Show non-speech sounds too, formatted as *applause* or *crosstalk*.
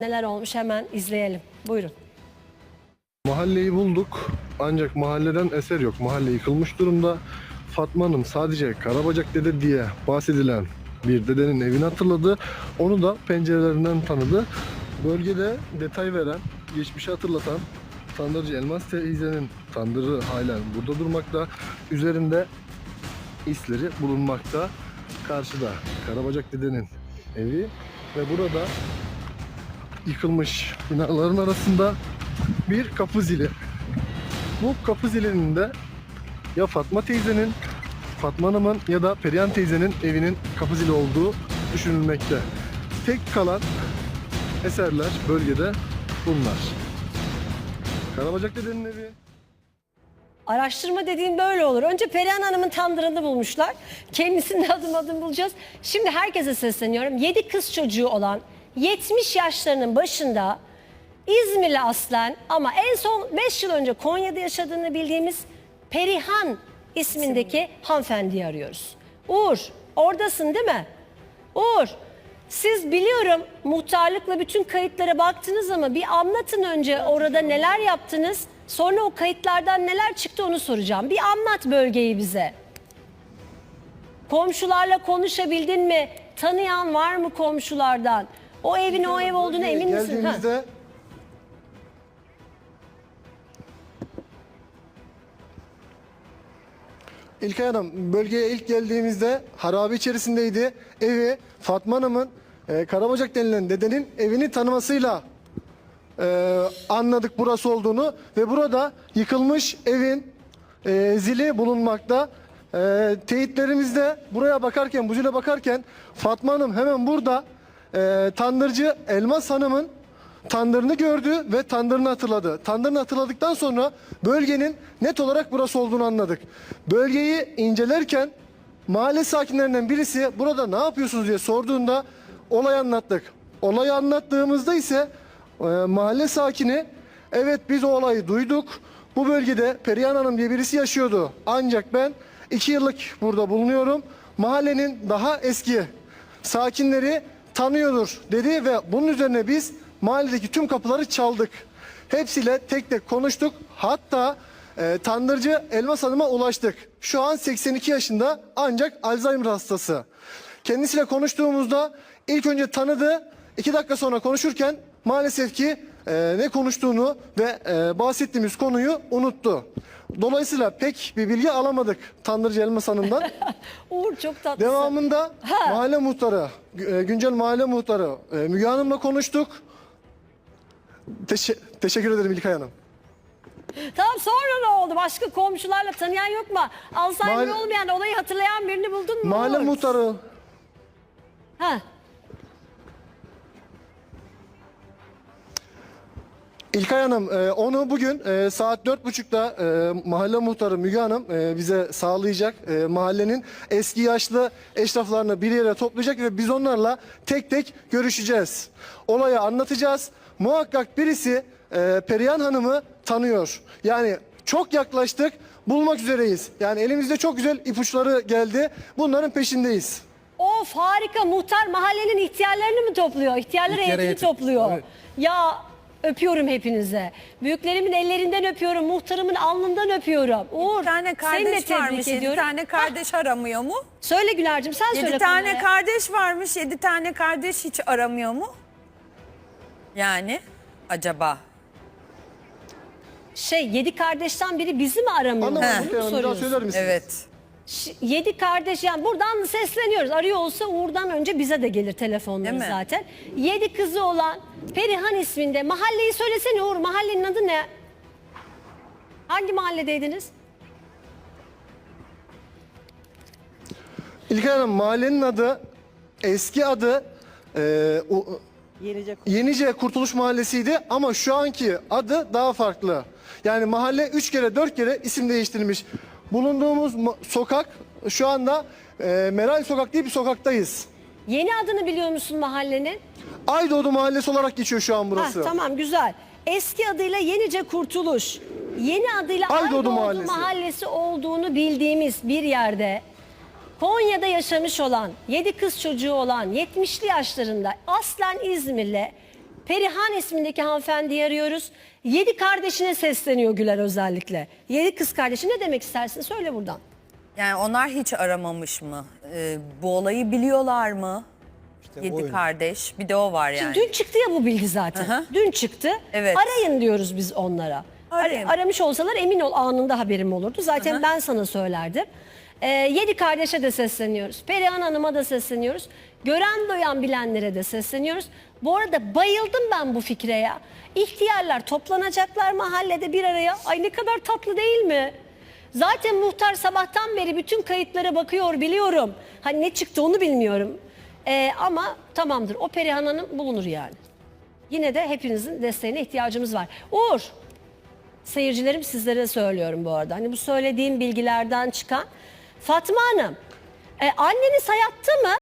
Neler olmuş hemen izleyelim. Buyurun. Mahalleyi bulduk ancak mahalleden eser yok. Mahalle yıkılmış durumda. Fatma Hanım sadece Karabacak dede diye bahsedilen bir dedenin evini hatırladı. Onu da pencerelerinden tanıdı. Bölgede detay veren, geçmişi hatırlatan Tandırcı Elmas teyzenin tandırı halen burada durmakta. Üzerinde isleri bulunmakta. Karşıda Karabacak dedenin evi ve burada yıkılmış binaların arasında bir kapı zili. Bu kapı zilinin de ya Fatma teyzenin, Fatma Hanım'ın ya da Perihan teyzenin evinin kapı zili olduğu düşünülmekte. Tek kalan eserler bölgede bunlar. Karabacak dedenin evi, Araştırma dediğim böyle olur. Önce Perihan Hanım'ın tandırını bulmuşlar. Kendisini *laughs* adım adım bulacağız. Şimdi herkese sesleniyorum. 7 kız çocuğu olan 70 yaşlarının başında İzmirli aslen ama en son 5 yıl önce Konya'da yaşadığını bildiğimiz Perihan ismindeki hanımefendiyi arıyoruz. Uğur oradasın değil mi? Uğur siz biliyorum muhtarlıkla bütün kayıtlara baktınız ama bir anlatın önce orada neler yaptınız. Sonra o kayıtlardan neler çıktı onu soracağım. Bir anlat bölgeyi bize. Komşularla konuşabildin mi? Tanıyan var mı komşulardan? O evin o ev olduğuna emin misin? Ha. Geldiğimizde İlkay Hanım bölgeye ilk geldiğimizde harabe içerisindeydi. Evi Fatma Hanım'ın e, Karabacak denilen dedenin evini tanımasıyla e, anladık burası olduğunu ve burada yıkılmış evin e, zili bulunmakta. E, teyitlerimizde buraya bakarken, bu zile bakarken Fatma Hanım hemen burada e, tandırcı Elmas Hanım'ın tandırını gördü ve tandırını hatırladı. Tandırını hatırladıktan sonra bölgenin net olarak burası olduğunu anladık. Bölgeyi incelerken mahalle sakinlerinden birisi burada ne yapıyorsunuz diye sorduğunda olayı anlattık. Olayı anlattığımızda ise e, mahalle sakini evet biz o olayı duyduk. Bu bölgede Perihan Hanım diye birisi yaşıyordu. Ancak ben iki yıllık burada bulunuyorum. Mahallenin daha eski sakinleri tanıyordur dedi ve bunun üzerine biz mahalledeki tüm kapıları çaldık. Hepsiyle tek tek konuştuk. Hatta e, tandırcı Elmas Hanım'a ulaştık. Şu an 82 yaşında ancak Alzheimer hastası. Kendisiyle konuştuğumuzda ilk önce tanıdı. iki dakika sonra konuşurken maalesef ki e, ne konuştuğunu ve e, bahsettiğimiz konuyu unuttu. Dolayısıyla pek bir bilgi alamadık Tandırcı Elmas Hanım'dan. *laughs* Uğur çok tatlısın. Devamında Ha. mahalle muhtarı, e, güncel mahalle muhtarı e, Müge Hanım'la konuştuk. Teşe- teşekkür ederim İlkay Hanım. Tamam sonra ne oldu? Başka komşularla tanıyan yok mu? Alzheimer Mahalle- olmayan olayı hatırlayan birini buldun mu? Mahalle Uğur? muhtarı Ha. İlkay Hanım e, onu bugün e, saat dört buçukta e, mahalle muhtarı Müge Hanım e, bize sağlayacak. E, mahallenin eski yaşlı eşraflarını bir yere toplayacak ve biz onlarla tek tek görüşeceğiz. Olayı anlatacağız. Muhakkak birisi e, Perihan Hanım'ı tanıyor. Yani çok yaklaştık bulmak üzereyiz. Yani elimizde çok güzel ipuçları geldi. Bunların peşindeyiz. Of harika muhtar mahallenin ihtiyarlarını mı topluyor? İhtiyarlar İhtiyar heyetini heyeti, topluyor. evet. Ya öpüyorum hepinize. Büyüklerimin ellerinden öpüyorum. Muhtarımın alnından öpüyorum. Uğur Bir tane seni de kardeş tebrik varmış. Yedi ediyorum. tane kardeş aramıyor mu? Söyle Güler'cim sen söyle. Yedi tane kameraya. kardeş varmış. Yedi tane kardeş hiç aramıyor mu? Yani acaba? Şey yedi kardeşten biri bizi mi aramıyor? Anlamadım Bunu mu Hanım soruyorsun? söyler misiniz? Evet. Yedi kardeş yani buradan sesleniyoruz. Arıyor olsa Uğur'dan önce bize de gelir telefonları Değil mi? zaten. Yedi kızı olan Perihan isminde mahalleyi söylesene Uğur mahallenin adı ne? Hangi mahalledeydiniz? İlkay Hanım mahallenin adı eski adı e, o- Yenice Kurtuluş Mahallesi'ydi ama şu anki adı daha farklı. Yani mahalle üç kere dört kere isim değiştirilmiş. Bulunduğumuz sokak şu anda e, Meral Sokak diye bir sokaktayız. Yeni adını biliyor musun mahallenin? Aydoğdu Mahallesi olarak geçiyor şu an burası. Hah, tamam güzel. Eski adıyla Yenice Kurtuluş. Yeni adıyla Aydoğdu Aydoğdu, Mahallesi. Mahallesi olduğunu bildiğimiz bir yerde Konya'da yaşamış olan, 7 kız çocuğu olan 70'li yaşlarında aslen İzmirli Perihan ismindeki hanımefendiyi arıyoruz. Yedi kardeşine sesleniyor Güler özellikle. Yedi kız kardeşi ne demek istersin? Söyle buradan. Yani onlar hiç aramamış mı? Ee, bu olayı biliyorlar mı? Yedi o- kardeş. Bir de o var yani. Dün çıktı ya bu bilgi zaten. Hı. Dün çıktı. Evet. Arayın diyoruz biz onlara. Ar- Arayın. aramış olsalar emin ol anında haberim olurdu. Zaten hı. ben sana söylerdim. Ee, yedi kardeşe de sesleniyoruz. Perihan Hanım'a da sesleniyoruz. Gören duyan bilenlere de sesleniyoruz. Bu arada bayıldım ben bu fikre ya. İhtiyarlar toplanacaklar mahallede bir araya. Ay ne kadar tatlı değil mi? Zaten muhtar sabahtan beri bütün kayıtlara bakıyor biliyorum. Hani ne çıktı onu bilmiyorum. Ee, ama tamamdır o Perihan Hanım bulunur yani. Yine de hepinizin desteğine ihtiyacımız var. Uğur, seyircilerim sizlere söylüyorum bu arada. Hani bu söylediğim bilgilerden çıkan Fatma Hanım, e, anneniz hayatta mı?